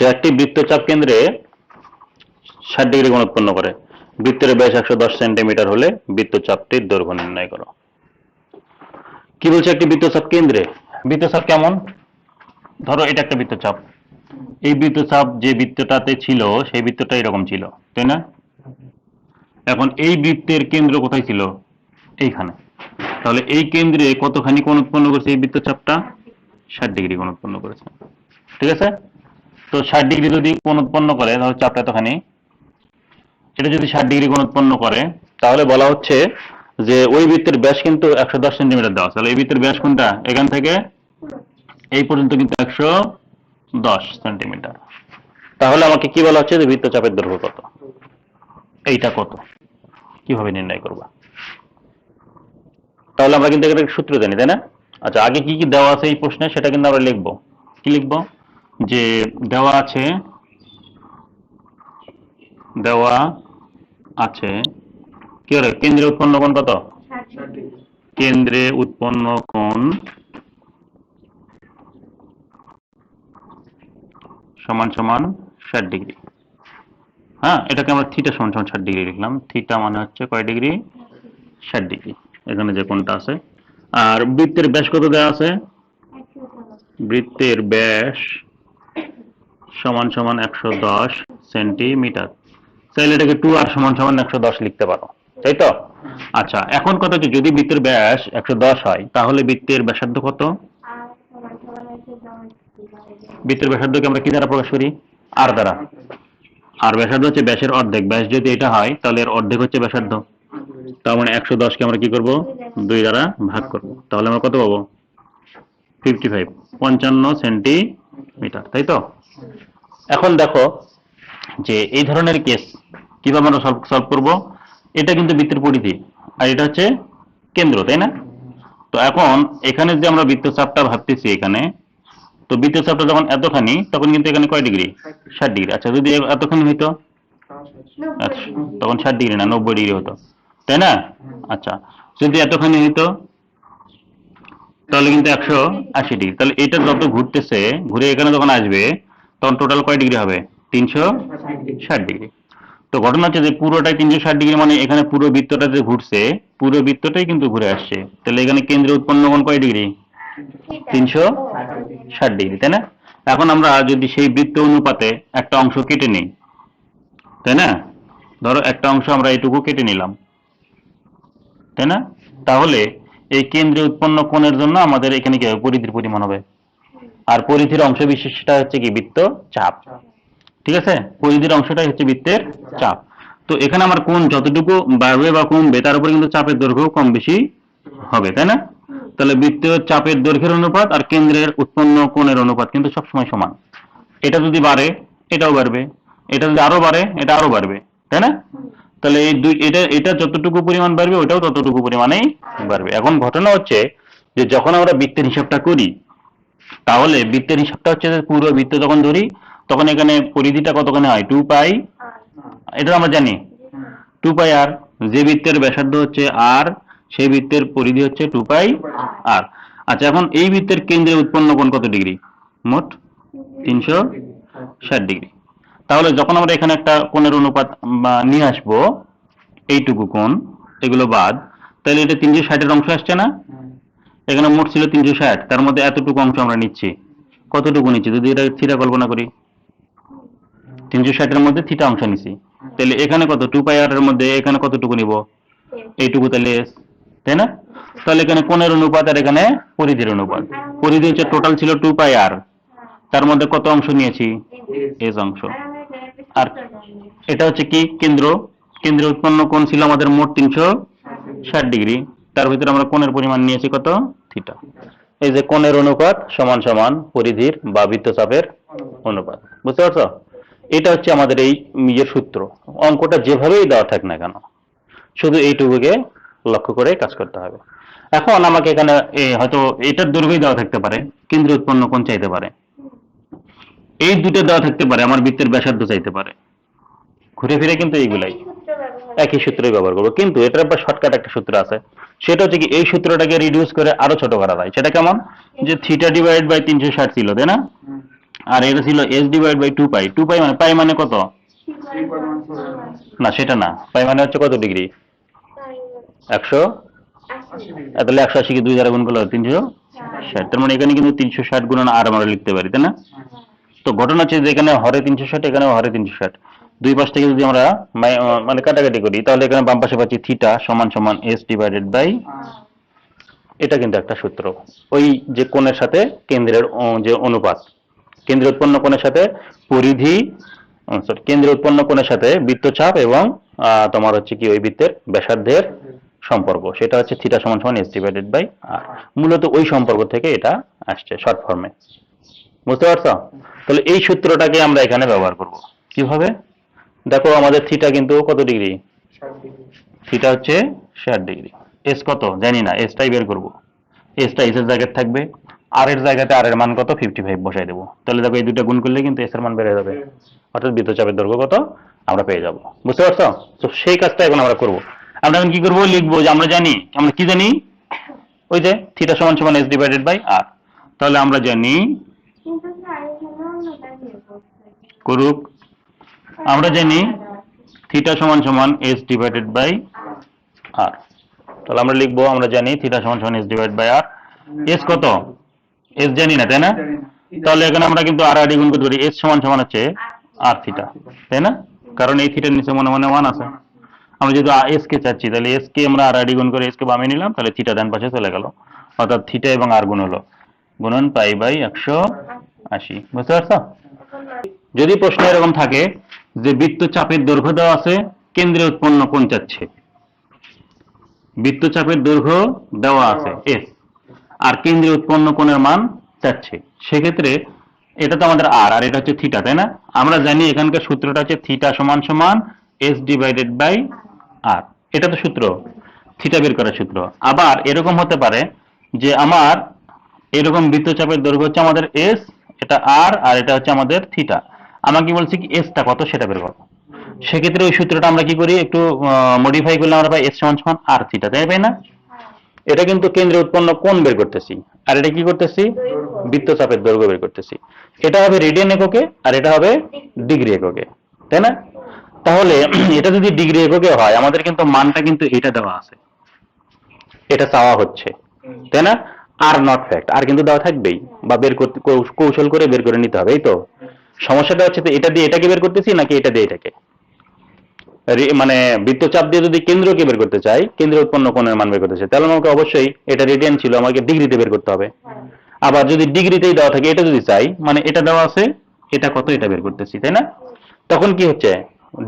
যে একটি বৃত্তচাপ কেন্দ্রে ষাট ডিগ্রি কোণ উৎপন্ন করে। বৃত্তের ব্যাস একশো দশ সেন্টিমিটার হলে বৃত্তচাপটির দৈর্ঘ্য নির্ণয় করো। কি বলছে একটি বৃত্তচাপ কেন্দ্রে? বৃত্তচাপ কেমন? ধরো এটা একটা বৃত্তচাপ। এই বৃত্তচাপ যে বৃত্তটাতে ছিল, সেই বৃত্তটা এরকম ছিল, তাই না? এখন এই বৃত্তের কেন্দ্র কোথায় ছিল? এইখানে। তাহলে এই কেন্দ্রে কতখানি কোণ উৎপন্ন করেছে এই বৃত্তচাপটা? ষাট ডিগ্রি কোণ উৎপন্ন করেছে। ঠিক আছে? তো ষাট ডিগ্রি যদি কোন উৎপন্ন করে, তাহলে চাপটা এতখানি। এটা যদি ষাট ডিগ্রি কোণ উৎপন্ন করে, তাহলে বলা হচ্ছে যে ওই বৃত্তের ব্যাস কিন্তু একশো দশ সেন্টিমিটার দেওয়া। তাহলে এই বৃত্তের ব্যাস কোনটা? এখান থেকে এই পর্যন্ত কিন্তু একশো দশ সেন্টিমিটার। তাহলে আমাকে কি বলা হচ্ছে যে বৃত্তচাপের দৈর্ঘ্য কত? এইটা কত? কীভাবে নির্ণয় করবা? তাহলে আমরা কিন্তু একটা সূত্র জানি, তাই না? আচ্ছা আগে কি কি দেওয়া আছে এই প্রশ্নে, সেটা কিন্তু আমরা লিখব। কি লিখব? যে দেওয়া আছে দেওয়া আছে, কি করে কেন্দ্রে উৎপন্ন কোণ কত? কেন্দ্রে উৎপন্ন কোণ সমান সমান ষাট ডিগ্রি। হ্যাঁ এটাকে আমরা থিটা সমান সমান ষাট ডিগ্রি লিখলাম। থিটা মানে হচ্ছে কয় ডিগ্রি? ষাট ডিগ্রি। এখানে যে কোনটা আছে। আর বৃত্তের ব্যাস কত দেওয়া আছে? বৃত্তের ব্যাস সমান সমান একশো দশ সেন্টিমিটার। চাইলে এটাকে টু আর সমান সমান একশো দশ লিখতে পারো। তাই তো? আচ্ছা এখন কথা হচ্ছে যদি বৃত্তের ব্যাস একশো দশ হয়, তাহলে বৃত্তের ব্যাসার্ধ কত? বৃত্তের ব্যাসার্ধকে আমরা কি দ্বারা প্রকাশ করি? আর দ্বারা। আর ব্যাসার্ধ হচ্ছে ব্যাসের অর্ধেক। ব্যাস যদি এটা হয়, তাহলে এর অর্ধেক হচ্ছে ব্যাসার্ধ। তার মানে একশো দশকে আমরা কি করব? দুই দ্বারা ভাগ করব। তাহলে আমরা কত পাবো? ফিফটি ফাইভ পঞ্চান্ন সেন্টিমিটার। তাই তো? এখন দেখো যে এই ধরনের কেস কীভাবে আমরা সলভ সলভ করব? এটা কিন্তু বৃত্তের পরিধি, আর এটা হচ্ছে কেন্দ্র, তাই না? তো এখন এখানে যে আমরা বৃত্তচাপটা ভাবতেছি এখানে, তো বৃত্তচাপটা যখন এতখানি, তখন কিন্তু এখানে কয় ডিগ্রি? ষাট ডিগ্রি। আচ্ছা যদি এতখানি হইতো? আচ্ছা তখন ষাট ডিগ্রি না, নব্বই ডিগ্রি হতো, তাই না? আচ্ছা যদি এতখানি হইতো, তাহলে কিন্তু একশো আশি ডিগ্রি। তাহলে এটা যত ঘুরতেছে, ঘুরে এখানে যখন আসবে তখন টোটাল কয় ডিগ্রি হবে? তিনশো ষাট ডিগ্রি তো ঘটনা হচ্ছে যে পুরোটাই তিনশো ষাট ডিগ্রি মানে এখানে পুরো বৃত্তটা যে ঘুরছে, পুরো বৃত্তটাই কিন্তু ঘুরে আসছে। তাহলে এখানে কেন্দ্রে উৎপন্ন কোণ কয় ডিগ্রি তিনশো ষাট ডিগ্রি তাই না? এখন আমরা যদি সেই বৃত্ত অনুপাতে একটা অংশ কেটে নিই, তাই না? ধরো একটা অংশ আমরা এইটুকু কেটে নিলাম, তাই না? তাহলে এই কেন্দ্রে উৎপন্ন কোণের জন্য আমাদের এখানে কি হবে? পরিধির পরিমাণ হবে। আর পরিধির অংশ বিশেষটা হচ্ছে কি বৃত্ত চাপ। ঠিক আছে? পরিধির অংশটাই হচ্ছে বৃত্তের চাপ। তো এখানে আমার কোন যতটুকু বাড়বে বা কমবে তার উপরে কিন্তু চাপের দৈর্ঘ্য কম বেশি হবে, তাই না? তাহলে বৃত্তীয় চাপের দৈর্ঘ্যের অনুপাত আর কেন্দ্রের উৎপন্ন কোণের অনুপাত কিন্তু সবসময় সমান। এটা যদি বাড়ে, এটাও বাড়বে। এটা যদি আরও বাড়ে, এটা আরও বাড়বে, তাই না? তাহলে এই দুই, এটা এটা যতটুকু পরিমাণ বাড়বে, ওটাও ততটুকু পরিমাণেই বাড়বে। এখন ঘটনা হচ্ছে যে যখন আমরা বৃত্তের হিসাবটা করি তাহলে বৃত্তের হিসাবটা হচ্ছে পুরো বৃত্ত যখন ধরি, তখন এখানে পরিধিটা কতখানি হয়? টু পাই এটা আমরা জানি। টু পাই আর যে বৃত্তের ব্যাসার্ধ হচ্ছে আর সেই বৃত্তের পরিধি হচ্ছে টু পাই আর আচ্ছা এখন এই বৃত্তের কেন্দ্রে উৎপন্ন কোণ কত ডিগ্রি? মোট তিনশো ষাট ডিগ্রি। তাহলে যখন আমরা এখানে একটা কোণের অনুপাত, বা নিয়ে আসব, এইটুকু কোণ, এগুলো বাদ, তাহলে এটা তিনশো ষাটের অংশ আসছে না? এখানে মোট ছিল তিনশো ষাট। তার মধ্যে এতটুকু অংশ আমরা নিচ্ছি। কতটুকু নিচ্ছি? যদি এটা থিটা কল্পনা করি। তিনশো ষাটের মধ্যে থিটা অংশ নিছি। তাহলে এখানে কত? টু পাই আর মধ্যে এখানে কতটুকু নিব? এইটুকু তাহলে তাই না? তাহলে এখানে কোণের অনুপাত আর এখানে পরিধির অনুপাত। পরিধি হচ্ছে টোটাল ছিল টু পাই আর। তার মধ্যে কত অংশ নিয়েছি? এস অংশ। আর এটা হচ্ছে কি? কেন্দ্র। কেন্দ্রে উৎপন্ন কোণ ছিল আমাদের মোট তিনশো ষাট ডিগ্রি। তার ভিতরে আমরা কোণের পরিমাণ নিয়েছি কত? থিটা। এই যে কোণের অনুপাত সমান সমান পরিধির বা বৃত্তচাপের অনুপাত। বুঝতে পারছ? এটা হচ্ছে আমাদের এই ইয়ের সূত্র। অঙ্কটা যেভাবেই দেওয়া থাক না কেন, শুধু এইটুকুকে লক্ষ্য করে কাজ করতে হবে। এখন আমাকে এখানে হয়তো এটার দৈর্ঘ্যই দেওয়া থাকতে পারে, কেন্দ্রে উৎপন্ন কোণ চাইতে পারে। এই দুটো দেওয়া থাকতে পারে, আমার বৃত্তের ব্যাসার্ধ চাইতে পারে। ঘুরে ফিরে কিন্তু এইগুলাই। একই সূত্রই ব্যবহার করব। কিন্তু এটার আবার শর্টকাট একটা সূত্র আছে। সেটা হচ্ছে কি এই সূত্রটাকে রিডিউস করে আরও ছোট করা যায়। সেটা কেমন? যে থিটা ডিভাইড বাই তিনশো ষাট ছিল তাই না? আর এটা ছিল S divide by two pi two pi মানে পাই মানে কত? না সেটা না। পাই মানে হচ্ছে কত ডিগ্রি একশো? তাহলে একশো আশিকে দুই দ্বারা গুণ করলে তিনশো ষাট। তার মানে এখানে কিন্তু তিনশো ষাট গুণন আর আমরা লিখতে পারি তাই না? তো ঘটনা হচ্ছে যে এখানে হরে তিনশো ষাট এখানে হরে তিনশো ষাট। দুই পাশ থেকে যদি আমরা মানে কাটাকাটি করি তাহলে এখানে বাম পাশে পাচ্ছি থিটা সমান সমান এস ডিভাইডেড বাই এটা কিন্তু একটা সূত্র। ওই যে কোণের সাথে কেন্দ্রের যে অনুপাত কেন্দ্রের উৎপন্ন কোণের সাথে পরিধি সরি কেন্দ্রের উৎপন্ন কোণের সাথে বৃত্তচাপ এবং তোমার হচ্ছে কি ওই বৃত্তের ব্যাসার্ধের সম্পর্ক সেটা হচ্ছে থিটা সমান সমান এস ডিভাইডেড বাই আর মূলত ওই সম্পর্ক থেকে এটা আসছে শর্ট ফর্মে বুঝতে পারছ? তাহলে এই সূত্রটাকে আমরা এখানে ব্যবহার করব। কীভাবে? দেখো আমাদের থিটা কিন্তু কত ডিগ্রি থিটা হচ্ছে ষাট ডিগ্রি এস কত? জানি না এসটাই বের করব। এসটা এস এর জায়গায় থাকবে আর এর জায়গাতে আর এর মান কত? ফিফটি ফাইভ বসাই দেবো। তাহলে দেখো এই দুটো গুণ করলে কিন্তু এস এর মান বেড়ে যাবে। অর্থাৎ বৃত্তচাপের দৈর্ঘ্য কত? আমরা পেয়ে যাব। বুঝতে পারছ? তো সেই কাজটা এখন আমরা করব। আমরা এখন কি করব? লিখব যে আমরা জানি আমরা কি জানি? ওই যে থিটা সমান সমান এস ডিভাইডেড বাই আর তাহলে আমরা জানি করুক। আমরা জানি থিটা সমান সমান এস ডিভাইডেড বাই আর তাহলে আমরা লিখব, আমরা জানি থিটা সমান সমান S divide by R S কত? এস জানি না, তাই না? তাহলে এখানে আমরা কিন্তু আর আর গুণ করতে পারি এস সমান সমান হচ্ছে আর থিটা, তাই না? কারণ এই থিটার নিচে মনে মনে ওয়ান আছে। আমরা যেহেতু এস কে চাচ্ছি, তাহলে এস কে আমরা আর আর গুণ করে এস কে বামে নিলাম, তাহলে থিটা ডান পাশে চলে গেল। অর্থাৎ থিটা এবং আর গুণ হলো। গুণন পাই বাই একশো আশি। বুঝতে পারছ? যদি প্রশ্ন এরকম থাকে যে বৃত্তচাপের দৈর্ঘ্য দেওয়া আছে, কেন্দ্রে উৎপন্ন কোণ চাচ্ছে বৃত্তচাপের দৈর্ঘ্য দেওয়া আছে এস আর কেন্দ্রে উৎপন্ন কোণের মান চাচ্ছে। সেক্ষেত্রে এটা তো আমাদের আর আর এটা হচ্ছে থিটা তাই না? আমরা জানি এখানকার সূত্রটা হচ্ছে থিটা সমান সমান এস ডিভাইডেড বাই আর এটা তো সূত্র থিটা বের করার সূত্র। আবার এরকম হতে পারে যে আমার এরকম বৃত্তচাপের দৈর্ঘ্য হচ্ছে আমাদের এস এটা আর আর এটা হচ্ছে আমাদের থিটা আমাকে বলছি কি এসটা কত সেটা বের করব। সেক্ষেত্রে ওই সূত্রটা আমরা কি করি, একটু মডিফাই করলে আমরা পাই এস সমান সমান আর থিটা তাই পাই না এটা কিন্তু কেন্দ্রে উৎপন্ন কোণ বের করতেছি। আর এটা কি করতেছি? বৃত্তচাপের দৈর্ঘ্য বের করতেছি। এটা হবে রেডিয়ান এককে আর এটা হবে ডিগ্রি এককে, তাই না? তাহলে, এটা যদি ডিগ্রি এককে হয়, আমাদের কিন্তু মানটা কিন্তু এটা দেওয়া আছে। এটা চাওয়া হচ্ছে, তাই না? আর নট ফ্যাক্ট আর কিন্তু দেওয়া থাকবেই, বা বের করতে কৌশল করে বের করে নিতে হবে, এই তো? সমস্যাটা হচ্ছে এটা দিয়ে এটাকে বের করতেছি নাকি এটা দিয়ে এটাকে? মানে বৃত্তচাপ দিয়ে যদি কেন্দ্রকে বের করতে চাই, কেন্দ্র উৎপন্ন কোণের মান বের করতে চাই, তাহলে আমাকে অবশ্যই এটা রেডিয়ান ছিল, আমাকে ডিগ্রিতে বের করতে হবে। আবার যদি ডিগ্রিতেই দেওয়া থাকে, এটা যদি চাই মানে এটা দেওয়া আছে, এটা কত এটা বের করতেছি, তাই না? তখন কি হচ্ছে?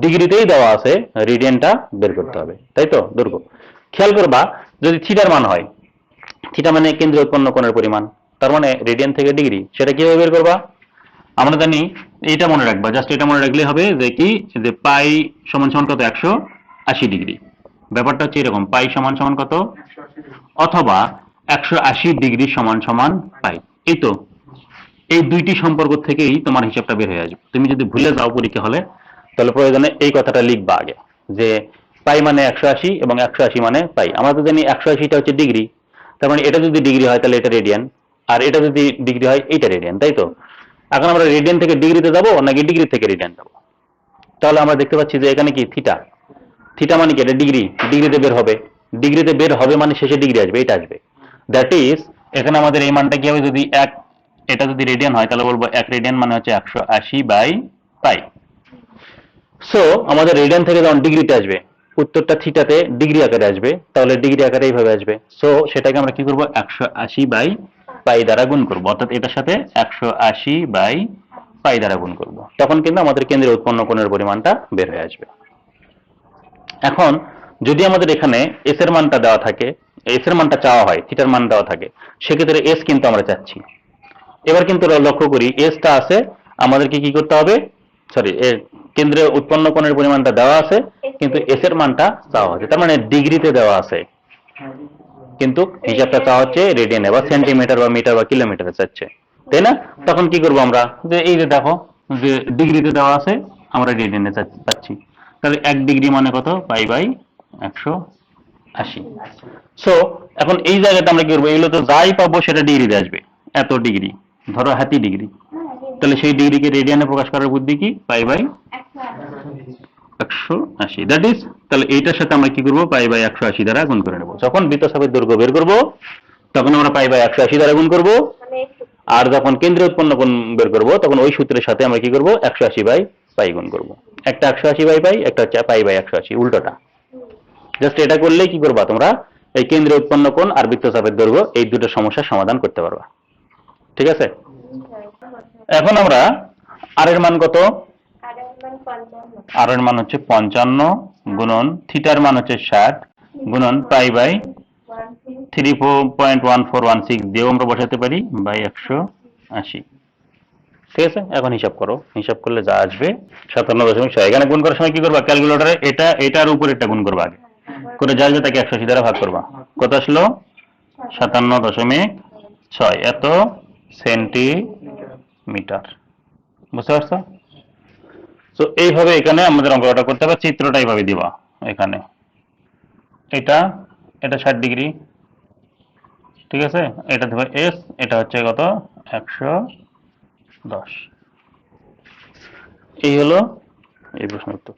ডিগ্রিতেই দেওয়া আছে রেডিয়ানটা বের করতে হবে, তাই তো? দুর্গ। খেয়াল করবা, যদি থিটার মান হয়, থিটা মানে কেন্দ্র উৎপন্ন কোণের পরিমাণ, তার মানে রেডিয়ান থেকে ডিগ্রি, সেটা কীভাবে বের করবা? আমরা জানি এটা মনে রাখবা জাস্ট এটা মনে রাখলে হবে যে কি, যে পাই সমান সমান কত, একশো আশি ডিগ্রি। ব্যাপারটা হচ্ছে এরকম, পাই সমান সমান কত? অথবা একশো আশি ডিগ্রি সমান সমান পাই। এই তো, এই দুইটি সম্পর্ক থেকেই তোমার হিসাবটা বের হয়ে আসবে। তুমি যদি ভুলে যাও পরীক্ষা হলে, তাহলে প্রয়োজনে এই কথাটা লিখবা আগে, যে পাই মানে একশো আশি এবং একশো আশি মানে পাই। আমরা তো জানি একশো আশিটা হচ্ছে ডিগ্রি, তার মানে এটা যদি ডিগ্রি হয় তাহলে এটা রেডিয়ান, আর এটা যদি ডিগ্রি হয় এইটা রেডিয়ান, তাই তো? এখন আমরা রেডিয়ান থেকে ডিগ্রিতে যাব নাকি ডিগ্রি থেকে রেডিয়ান যাব? তাহলে আমরা দেখতে পাচ্ছি যে এখানে কি থিটা থিটা মানে কি? এটা ডিগ্রি ডিগ্রিতে বের হবে। ডিগ্রিতে বের হবে মানে শেষে ডিগ্রি আসবে, এটা আসবে। দ্যাট ইজ এখানে আমাদের এই মানটা কি হবে? যদি এক, এটা যদি রেডিয়ান হয়, তাহলে বলব এক রেডিয়ান মানে হচ্ছে একশো আশি বাই পাই। সো আমাদের রেডিয়ান থেকে যখন ডিগ্রিতে আসবে, উত্তরটা থিটাতে ডিগ্রি আকারে আসবে, তাহলে ডিগ্রি আকারে এইভাবে আসবে। সো সেটাকে আমরা কি করব? একশো আশি বাই পাই দ্বারা গুণ করব। অর্থাৎ এটার সাথে একশো আশি বাই পাই দ্বারা গুণ করব। তখন কিন্তু আমাদের কেন্দ্রে উৎপন্ন কোণের পরিমাণটা বের হয়ে আসবে। এখন যদি আমাদের এখানে এস এর মানটা দেওয়া থাকে এস এর মানটা চাওয়া হয় থিটার মান দেওয়া থাকে, সেক্ষেত্রে এস কিন্তু আমরা চাচ্ছি। এবার কিন্তু লক্ষ্য করি এসটা আছে, আমাদেরকে কি করতে হবে? সরি কেন্দ্রে উৎপন্ন কোণের পরিমাণটা দেওয়া আছে, কিন্তু এস এর মানটা চাওয়া আছে। তার মানে ডিগ্রিতে দেওয়া আছে। কিন্তু হিসাবটা চাওয়া হচ্ছে রেডিয়ানে বা সেন্টিমিটার বা মিটার বা কিলোমিটারে চাচ্ছে তাই না? তখন কি করব আমরা? যে এই যে দেখো যে ডিগ্রিতে দেওয়া আছে আমরা রেডিয়ানে চাচ্ছি তাহলে এক ডিগ্রি মানে কত? পাই বাই একশো আশি। সো এখন এই জায়গাতে আমরা কি করব? এগুলো তো যাই পাবো সেটা ডিগ্রিতে আসবে। এত ডিগ্রি ধরো হাতি ডিগ্রি তাহলে সেই ডিগ্রিকে রেডিয়ানে প্রকাশ করার বুদ্ধি কি? পাই বাই একশো আশি। দ্যাট ইজ তাহলে এইটার সাথে আমরা কি করব? পাই বাই একশো আশি দ্বারা গুণ করে নেব। যখন বৃত্তচাপের দৈর্ঘ্য বের করব তখন আমরা পাই বাই একশো আশি দ্বারা গুণ করব। মানে আর যখন কেন্দ্রীয় উৎপন্ন কোণ বের করব তখন ওই সূত্রের সাথে আমরা কি করব? একশো আশি বাই পাই গুণ করব। একটা একশো আশি বাই পাই একটা হচ্ছে পাই বাই একশো আশি উল্টোটা। জাস্ট এটা করলেই কি করবা তোমরা? এই কেন্দ্রীয় উৎপন্ন কোণ আর বৃত্তচাপের দৈর্ঘ্য এই দুটো সমস্যার সমাধান করতে পারবা। ঠিক আছে? এখন আমরা আর এর মান কত? আর এর মান হচ্ছে পঞ্চান্ন গুণন থিটার মান হচ্ছে ষাট গুণন pi by three four point one four one six দিয়েও আমরা বসাতে পারি বাই একশো আশি। ঠিক আছে? এখন হিসাব করো। হিসাব করলে যা আসবে, সাতান্ন দশমিক ছয়। এখানে গুণ করার সময় কি করবা? ক্যালকুলেটরে এটা, এটার উপর এটা গুণ করবা আগে। করে যা আসবে তাকে একশো আশি দ্বারা ভাগ করবা। কত আসলো? সাতান্ন দশমিক ছয়। এত সেন্টিমিটার। বুঝতে পারছ? তো এইভাবে এখানে আমাদের অঙ্কটা করতে হবে, চিত্রটা এইভাবে দিবা, এখানে। এটা এটা ষাট ডিগ্রি। ঠিক আছে? এটা দেবে এস এটা হচ্ছে কত? একশো দশ। এই হলো এই প্রশ্নের উত্তর।